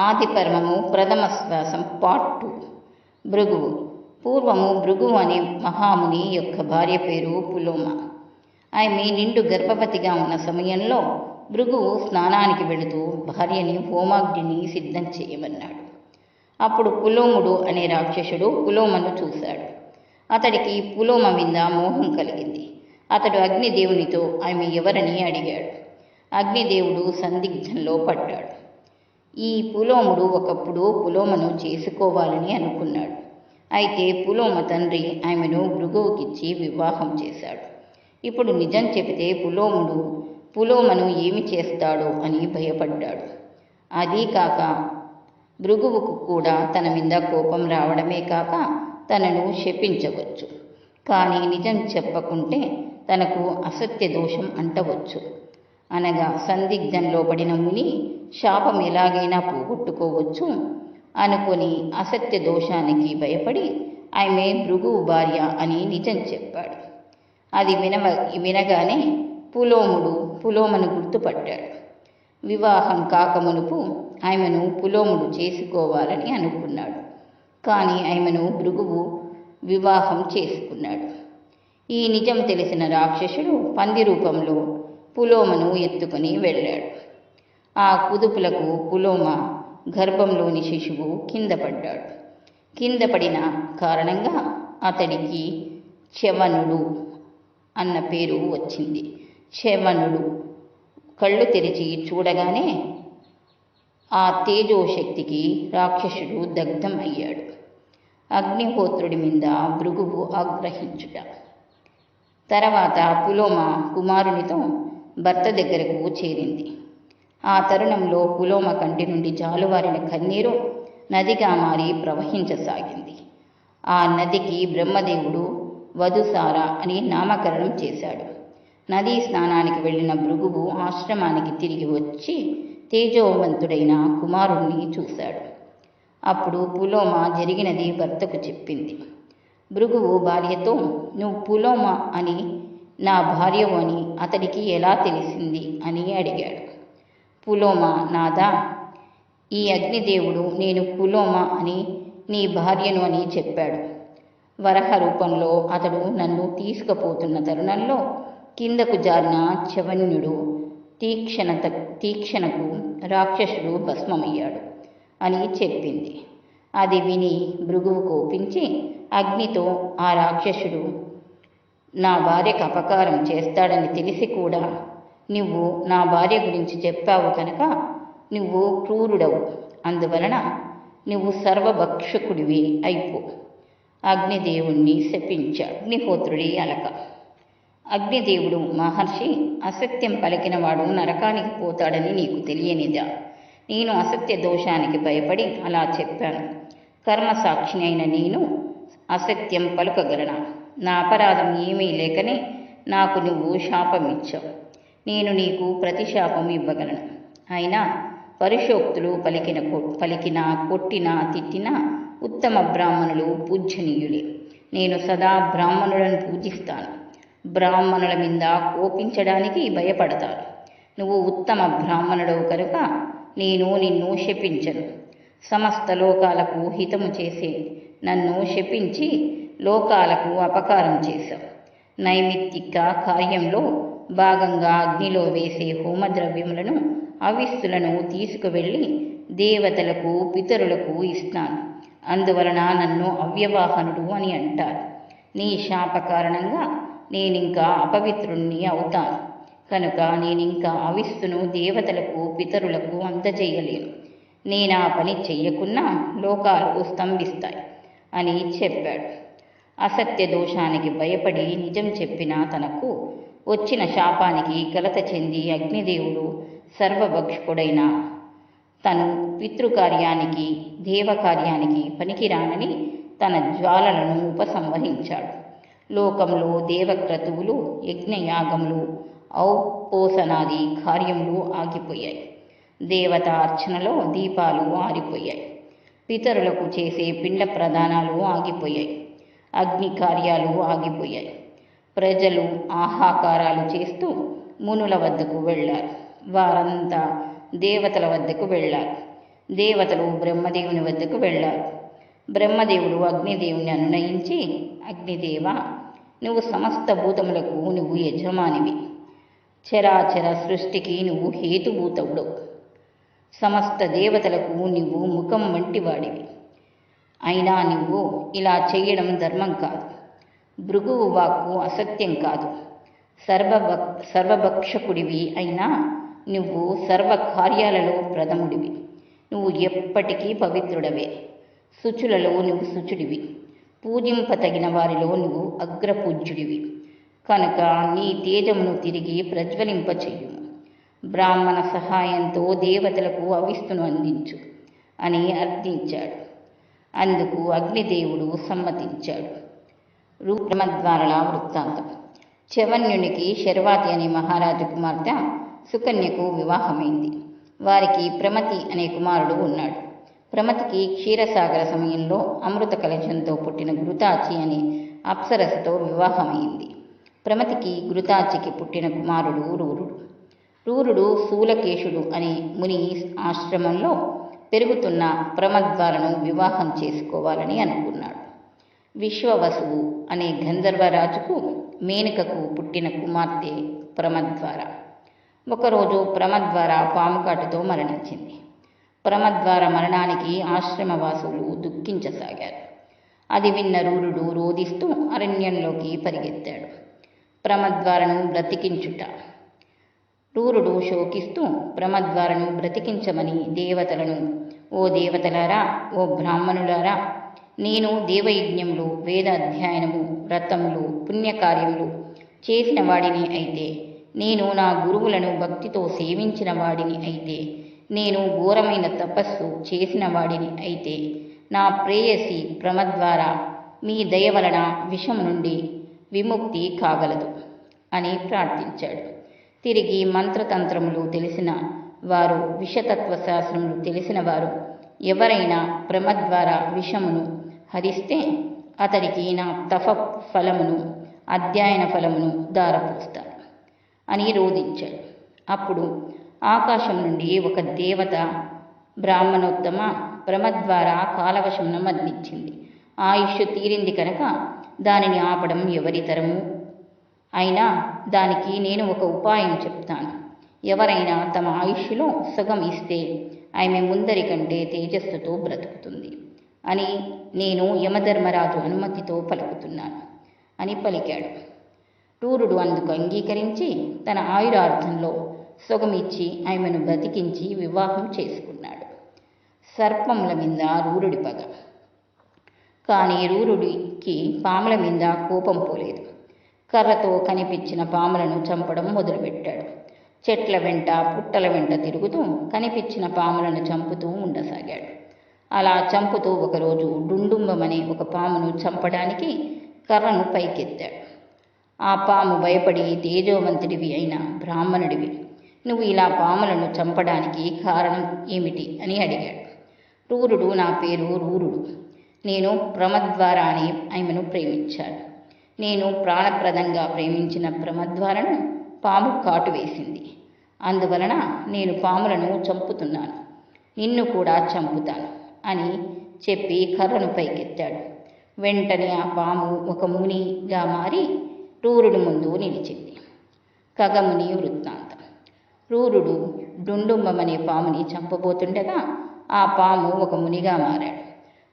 ఆదిపర్మము ప్రథమ శ్వాసం part two భృగువు. పూర్వము భృగువు అనే మహాముని యొక్క భార్య పేరు పులోమ. ఆమె నిండు గర్భవతిగా ఉన్న సమయంలో భృగువు స్నానానికి వెళుతూ భార్యని హోమాగ్నిని సిద్ధం చేయమన్నాడు. అప్పుడు పులోముడు అనే రాక్షసుడు పులోమను చూశాడు. అతడికి పులోమ మీద మోహం కలిగింది. అతడు అగ్నిదేవునితో ఆమె ఎవరని అడిగాడు. అగ్నిదేవుడు సందిగ్ధంలో పడ్డాడు. ఈ పులోముడు ఒకప్పుడు పులోమను చేసుకోవాలని అనుకున్నాడు. అయితే పులోమ తండ్రి ఆమెను భృగువుకిచ్చి వివాహం చేశాడు. ఇప్పుడు నిజం చెబితే పులోముడు పులోమను ఏమి చేస్తాడో అని భయపడ్డాడు. అదీ కాక భృగువుకు కూడా తన మీద కోపం రావడమే కాక తనను శపించవచ్చు. కానీ నిజం చెప్పకుంటే తనకు అసత్య దోషం అంటవచ్చు. అనగా సందిగ్ధంలో పడిన ముని శాపం ఎలాగైనా పోగొట్టుకోవచ్చు అనుకొని అసత్య దోషానికి భయపడి ఆమె భృగువు భార్య అని నిజం చెప్పాడు. అది వినవ వినగానే పులోముడు పులోమను గుర్తుపట్టాడు. వివాహం కాకమునుపు ఆమెను పులోముడు చేసుకోవాలని అనుకున్నాడు. కానీ ఆమెను భృగువు వివాహం చేసుకున్నాడు. ఈ నిజం తెలిసిన రాక్షసుడు పంది రూపంలో పులోమను ఎత్తుకొని వెళ్ళాడు. ఆ కుదుపులకు పులోమ గర్భంలోని శిశువు కింద పడ్డాడు. కింద పడిన కారణంగా అతడికి చవనుడు అన్న పేరు వచ్చింది. చవనుడు కళ్ళు తెరిచి చూడగానే ఆ తేజోశక్తికి రాక్షసుడు దగ్ధం అయ్యాడు. అగ్నిహోత్రుడి మీద భృగువు ఆగ్రహించుట. తర్వాత పులోమ కుమారునితో భర్త దగ్గరకు చేరింది. ఆ తరుణంలో పులోమ కంటి నుండి జాలువారిన కన్నీరు నదిగా మారి ప్రవహించసాగింది. ఆ నదికి బ్రహ్మదేవుడు వధుసార అని నామకరణం చేశాడు. నదీ స్నానానికి వెళ్ళిన భృగువు ఆశ్రమానికి తిరిగి వచ్చి తేజోవంతుడైన కుమారుణ్ణి చూశాడు. అప్పుడు పులోమ జరిగినది భర్తకు చెప్పింది. భృగువు భార్యతో నువ్వు పులోమ అని నా భార్యవు అని అతడికి ఎలా తెలిసింది అని అడిగాడు. పులోమ నాదా ఈ అగ్నిదేవుడు నేను పులోమ అని నీ భార్యను అని చెప్పాడు. వరహ రూపంలో అతడు నన్ను తీసుకుపోతున్న తరుణంలో కిందకు జారిన చవన్యుడు తీక్షణ తీక్షణకు రాక్షసుడు భస్మమయ్యాడు అని చెప్పింది. అది విని భృగువు కోపించి అగ్నితో ఆ రాక్షసుడు నా భార్యకు అపకారం చేస్తాడని తెలిసి కూడా నువ్వు నా భార్య గురించి చెప్పావు కనుక నువ్వు క్రూరుడవు. అందువలన నువ్వు సర్వభక్షకుడివి అయిపో. అగ్నిదేవుణ్ణి శపించా. అగ్నిహోత్రుడి అలక. అగ్నిదేవుడు మహర్షి అసత్యం పలికినవాడు నరకానికి పోతాడని నీకు తెలియనిదా. నేను అసత్య దోషానికి భయపడి అలా చెప్పాను. కర్మసాక్షిని అయిన నేను అసత్యం పలుకగలనా? నా అపరాధం ఏమీ లేకనే నాకు నువ్వు శాపం ఇచ్చావు నేను నీకు ప్రతిశాపం ఇవ్వగలను. అయినా పరిశోక్తులు పలికిన పలికిన కొట్టిన తిట్టిన ఉత్తమ బ్రాహ్మణులు పూజ్యనీయులే. నేను సదా బ్రాహ్మణులను పూజిస్తాను. బ్రాహ్మణుల మీద కోపించడానికి భయపడతాను. నువ్వు ఉత్తమ బ్రాహ్మణుడవు కనుక నేను నిన్ను శపించను. సమస్త లోకాలకు హితము చేసే నన్ను శపించి లోకాలకు అపకారం చేశాం నైమిత్తిక కార్యంలో భాగంగా అగ్నిలో వేసే హోమద్రవ్యములను అవిస్సులను తీసుకువెళ్ళి దేవతలకు పితరులకు ఇస్తాను. అందువలన నన్ను అవ్యవాహనుడు అని అంటారు. నీ శాప కారణంగా నేనింకా అపవిత్రుణ్ణి అవుతాను. కనుక నేనింకా అవిస్సును దేవతలకు పితరులకు అందజేయలేను. నేను ఆ పని చెయ్యకున్నా లోకాలు స్తంభిస్తాయి అని చెప్పాడు. అసత్య దోషానికి భయపడి నిజం చెప్పిన తనకు వచ్చిన శాపానికి కలత చెంది అగ్నిదేవుడు సర్వభక్షకుడైన తను పితృకార్యానికి దేవకార్యానికి పనికిరానని తన జ్వాలలను ఉపసంహరించాడు. లోకంలో దేవక్రతువులు యజ్ఞయాగములు ఔపోసనాది కార్యములు ఆగిపోయాయి. దేవత అర్చనలో దీపాలు ఆరిపోయాయి. పితరులకు చేసే పిండ ప్రదానాలు ఆగిపోయాయి. అగ్ని కార్యాలు ఆగిపోయాయి. ప్రజలు ఆహాకారాలు చేస్తూ మునుల వద్దకు వెళ్ళారు. వారంతా దేవతల వద్దకు వెళ్ళారు. దేవతలు బ్రహ్మదేవుని వద్దకు వెళ్ళారు. బ్రహ్మదేవుడు అగ్నిదేవుని అనునయించి అగ్నిదేవ నువ్వు సమస్త భూతములకు నువ్వు యజమానివి. చరాచర సృష్టికి నువ్వు హేతుభూతవుడు సమస్త దేవతలకు నువ్వు ముఖం వంటివాడివి. అయినా నువ్వు ఇలా చేయడం ధర్మం కాదు. భృగువు వాక్కు అసత్యం కాదు. సర్వభక్ సర్వభక్షకుడివి అయినా నువ్వు సర్వ కార్యాలలో ప్రథముడివి. నువ్వు ఎప్పటికీ పవిత్రుడవే. శుచులలో నువ్వు శుచుడివి. పూజింపతగిన వారిలో నువ్వు అగ్రపూజ్యుడివి. కనుక నీ తేజమును తిరిగి ప్రజ్వలింపచేయుము. బ్రాహ్మణ సహాయంతో దేవతలకు అవిస్తును అందించు అని అర్థించాడు. అందుకు అగ్నిదేవుడు సమ్మతించాడు. రూపమద్వారల వృత్తాంతం. చవన్యునికి శర్వాతి అనే మహారాజు కుమార్తె సుకన్యకు వివాహమైంది. వారికి ప్రమతి అనే కుమారుడు ఉన్నాడు. ప్రమతికి క్షీరసాగర సమయంలో అమృత కలశంతో పుట్టిన ఘృతాచి అనే అప్సరసతో వివాహమైంది. ప్రమతికి ఘృతాచికి పుట్టిన కుమారుడు రూరుడు. రూరుడు శూలకేశుడు అనే ముని ఆశ్రమంలో పెరుగుతున్న ప్రమద్వాలను వివాహం చేసుకోవాలని అనుకున్నాడు. విశ్వవసువు అనే గంధర్వరాజుకు మేనకకు పుట్టిన కుమార్తె ప్రమద్వార. ఒకరోజు ప్రమద్వార పాముకాటుతో మరణించింది. ప్రమద్వార మరణానికి ఆశ్రమవాసులు దుఃఖించసాగారు. అది విన్న రూరుడు రోధిస్తూ అరణ్యంలోకి పరిగెత్తాడు. ప్రమద్వారను బ్రతికించుట. రూరుడు శోకిస్తూ ప్రమద్వారను బ్రతికించమని దేవతలను ఓ దేవతలారా ఓ బ్రాహ్మణులారా నేను దేవయజ్ఞములు వేద అధ్యయనము వ్రతములు పుణ్యకార్యములు చేసిన వాడిని అయితే నేను నా గురువులను భక్తితో సేవించిన వాడిని అయితే నేను ఘోరమైన తపస్సు చేసిన వాడిని అయితే నా ప్రేయసి ప్రమద్వార మీ దయ వలన విషం నుండి విముక్తి కాగలదు అని ప్రార్థించాడు. తిరిగి మంత్రతంత్రములు తెలిసిన వారు విషతత్వ శాస్త్రములు తెలిసిన వారు ఎవరైనా ప్రమద్వార విషమును హరిస్తే అతడికి నా తఫ ఫలమును అధ్యయన ఫలమును దారపోస్తారు అని రోధించాడు. అప్పుడు ఆకాశం నుండి ఒక దేవత బ్రాహ్మణోత్తమ ప్రమద్వార కాలవశమును మద్దించింది ఆయుష్ తీరింది కనుక దానిని ఆపడం ఎవరి తరము? అయినా దానికి నేను ఒక ఉపాయం చెప్తాను. ఎవరైనా తమ ఆయుష్లో సగం ఇస్తే ఆమె ముందరి కంటే తేజస్సుతో బ్రతుకుతుంది అని నేను యమధర్మరాజు అనుమతితో పలుకుతున్నాను అని పలికాడు. టూరుడు అందుకు అంగీకరించి తన ఆయురార్థంలో సొగమిచ్చి ఆమెను బ్రతికించి వివాహం చేసుకున్నాడు. సర్పముల మీద రూరుడి పగ. కానీ రూరుడికి పాముల మీద కోపం పోలేదు. కర్రతో కనిపించిన పాములను చంపడం మొదలుపెట్టాడు. చెట్ల వెంట పుట్టల వెంట తిరుగుతూ కనిపించిన పాములను చంపుతూ ఉండసాగాడు. అలా చంపుతూ ఒకరోజు డుండుంబమనే ఒక పామును చంపడానికి కర్రను పైకెత్తాడు. ఆ పాము భయపడి తేజోవంతుడివి అయిన బ్రాహ్మణుడివి. నువ్వు ఇలా పాములను చంపడానికి కారణం ఏమిటి? అని అడిగాడు. రూరుడు నా పేరు రూరుడు. నేను ప్రమద్వార ఆమెను ప్రేమించాడు నేను ప్రాణప్రదంగా ప్రేమించిన ప్రమద్వారను పాము కాటు వేసింది. అందువలన నేను పాములను చంపుతున్నాను. నిన్ను కూడా చంపుతాను అని చెప్పి కర్రను పైకెత్తాడు. వెంటనే ఆ పాము ఒక మునిగా మారి రూరుడి ముందు నిలిచింది. కగముని వృత్తాంతం. రూరుడు డుండుంబమనే పాముని చంపబోతుండగా ఆ పాము ఒక మునిగా మారాడు.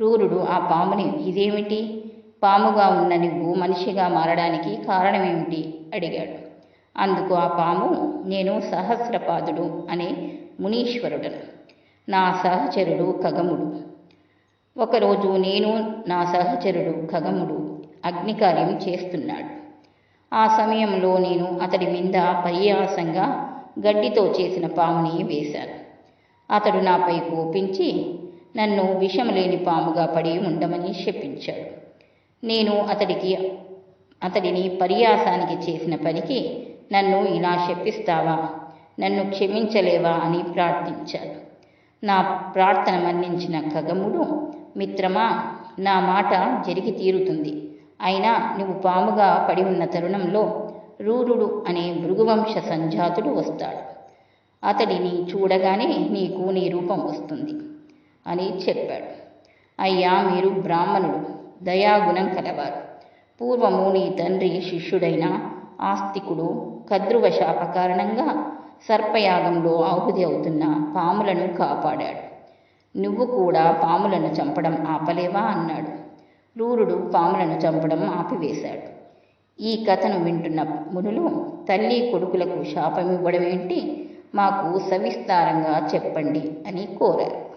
రూరుడు ఆ పాముని ఇదేమిటి? పాముగా ఉన్న నువ్వు మనిషిగా మారడానికి కారణమేమిటి? అడిగాడు. అందుకు ఆ పాము నేను సహస్రపాదుడు అనే మునీశ్వరుడను. నా సహచరుడు ఖగముడు. ఒకరోజు నేను నా సహచరుడు ఖగముడు అగ్నికార్యం చేస్తున్నాడు. ఆ సమయంలో నేను అతడి మీద పర్యాసంగా గడ్డితో చేసిన పాముని వేశాను. అతడు నాపై కోపించి నన్ను విషం లేని పాముగా పడి ఉండమని శపించాడు. నేను అతడికి అతడిని పర్యాసానికి చేసిన పనికి నన్ను ఇలా శపిస్తావా నన్ను క్షమించలేవా అని ప్రార్థించాడు. నా ప్రార్థన మన్నించిన ఖగముడు మిత్రమా నా మాట జరిగి తీరుతుంది. అయినా నువ్వు పాముగా పడి ఉన్న తరుణంలో రూరుడు అనే భృగువంశ సంజాతుడు వస్తాడు. అతడిని చూడగానే నీకు నీ రూపం వస్తుంది అని చెప్పాడు. అయ్యా మీరు బ్రాహ్మణుడు దయాగుణం కలవారు. పూర్వము నీ తండ్రి శిష్యుడైన ఆస్తికుడు కద్రువ శాప కారణంగా సర్పయాగంలో ఆహుతి అవుతున్న పాములను కాపాడాడు. నువ్వు కూడా పాములను చంపడం ఆపలేవా? అన్నాడు. క్రూరుడు పాములను చంపడం ఆపివేశాడు. ఈ కథను వింటున్న మునులు తల్లి కొడుకులకు శాపం ఇవ్వడం ఏంటి మాకు సవిస్తారంగా చెప్పండి అని కోరారు.